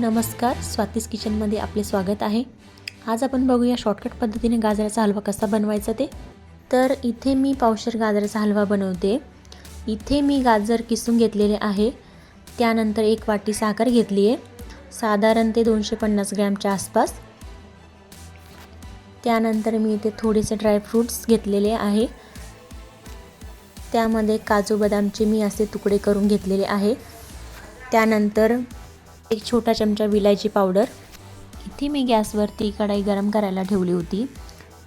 नमस्कार स्वातीस किचनमध्ये आपले स्वागत आहे. आज आपण बघूया शॉर्टकट पद्धतीने गाजराचा हलवा कसा बनवायचा ते. तर इथे मी पावशर गाजराचा हलवा बनवते. इथे मी गाजर किसून घेतलेले आहे. त्यानंतर एक वाटी साखर घेतली आहे. साधारण ते दोनशे पन्नास ग्रॅमच्या आसपास. त्यानंतर मी इथे थोडेसे ड्रायफ्रूट्स घेतलेले आहे. त्यामध्ये काजू बदामचे मी असे तुकडे करून घेतलेले आहे. त्यानंतर एक छोटा चमचा विलायची पावडर. इथे मी गॅसवरती कढाई गरम करायला ठेवली होती.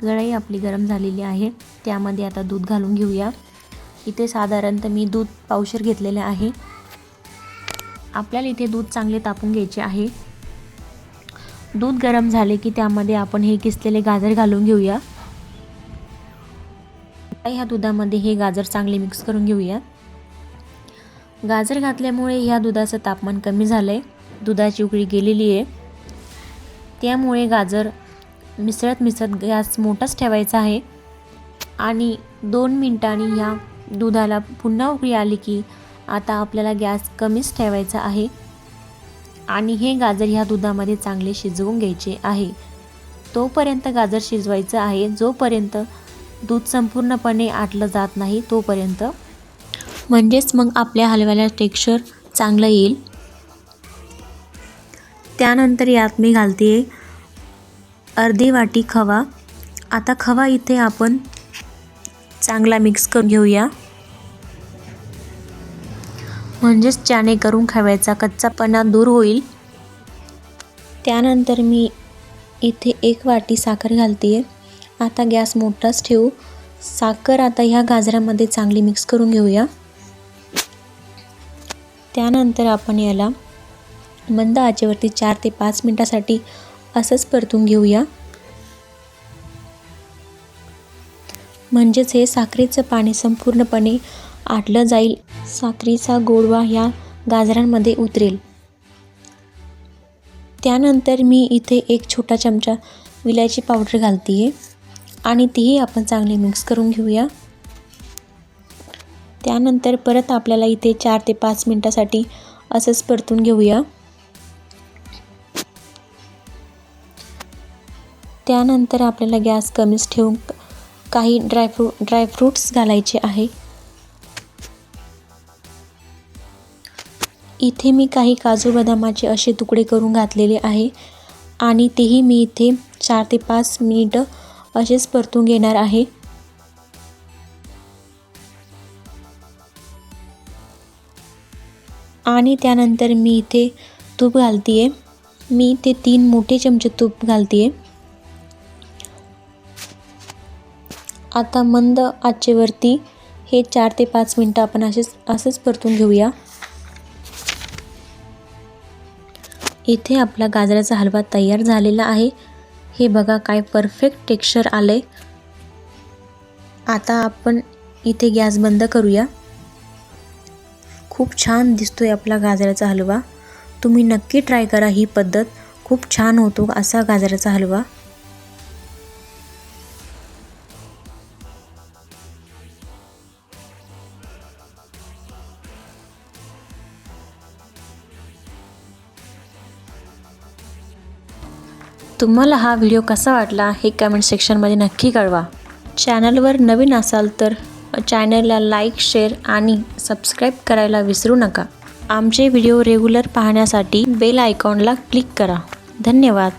कढाई आपली गरम झालेली आहे. त्यामध्ये आता दूध घालून घेऊया. इथे साधारणतः मी दूध पावशर घेतलेले आहे. आपल्याला इथे दूध चांगले तापून घ्यायचे आहे. दूध गरम झाले की त्यामध्ये आपण हे किसलेले गाजर घालून घेऊया. ह्या दुधामध्ये हे गाजर चांगले मिक्स करून घेऊया. गाजर घातल्यामुळे ह्या दुधाचं तापमान कमी झालं आहे दुधाची उकळी गेलेली आहे. त्यामुळे गाजर मिसळत मिसळत गॅस मोठाच ठेवायचा आहे. आणि दोन मिनटांनी ह्या दुधाला पुन्हा उकळी आली की आता आपल्याला गॅस कमीच ठेवायचा आहे. आणि हे गाजर ह्या दुधामध्ये चांगले शिजवून घ्यायचे आहे. तोपर्यंत गाजर शिजवायचं आहे. जोपर्यंत दूध संपूर्णपणे आटलं जात नाही तोपर्यंत. म्हणजेच मग आपल्या हलव्याला टेक्स्चर चांगलं येईल. त्यानंतर यात मी घालते अर्धी वाटी खवा. आता खवा इथे आपण चांगला मिक्स करून घेऊया. म्हणजेच चाने करून खव्याचा. कच्चापणा दूर होईल. त्यानंतर मी इथे एक वाटी साखर घालते. आहे आता गॅस मोठाच ठेवू. साखर आता ह्या गाजरामध्ये चांगली मिक्स करून घेऊया. त्यानंतर आपण याला मंद आचेवरती चार ते पाच मिनटासाठी असंच परतून घेऊया. म्हणजेच हे साखरेचं पाणी संपूर्णपणे आटलं जाईल. साखरेचा गोडवा ह्या गाजरांमध्ये उतरेल. त्यानंतर मी इथे एक छोटा चमचा विलायची पावडर घालते आहे आणि तीही आपण चांगली मिक्स करून घेऊया. त्यानंतर परत आपल्याला इथे चार ते पाच मिनटासाठी असंच परतून घेऊया. त्यानंतर आपल्याला गॅस कमीच ठेवून काही ड्रायफ्रू ड्रायफ्रूट्स घालायचे आहे. इथे मी काही काजू बदामाचे असे तुकडे करून घातलेले आहे आणि तेही मी इथे चार ते पाच मिनिटं असेच परतून घेणार आहे. आणि त्यानंतर मी इथे तूप घालते आहे मी इथे तीन मोठे चमचे तूप घालते आहे आता मंद आचेवरती हे चार ते पाच मिनटं आपण असेच असंच परतून घेऊया. इथे आपला गाजराचा हलवा तयार झालेला आहे. हे बघा काय परफेक्ट टेक्स्चर आलं आहे आता आपण इथे गॅस बंद करूया. खूप छान दिसतोय आपला गाजराचा हलवा. तुम्ही नक्की ट्राय करा ही पद्धत. खूप छान होतो असा गाजराचा हलवा. तुम्हाला हा व्हिडिओ कसा वाटला हे कमेंट सेक्शनमध्ये नक्की कळवा. चॅनलवर नवीन असाल तर चॅनलला लाईक शेअर आणि सबस्क्राईब करायला विसरू नका. आमचे व्हिडिओ रेग्युलर पाहण्यासाठी बेल आयकॉनला क्लिक करा. धन्यवाद.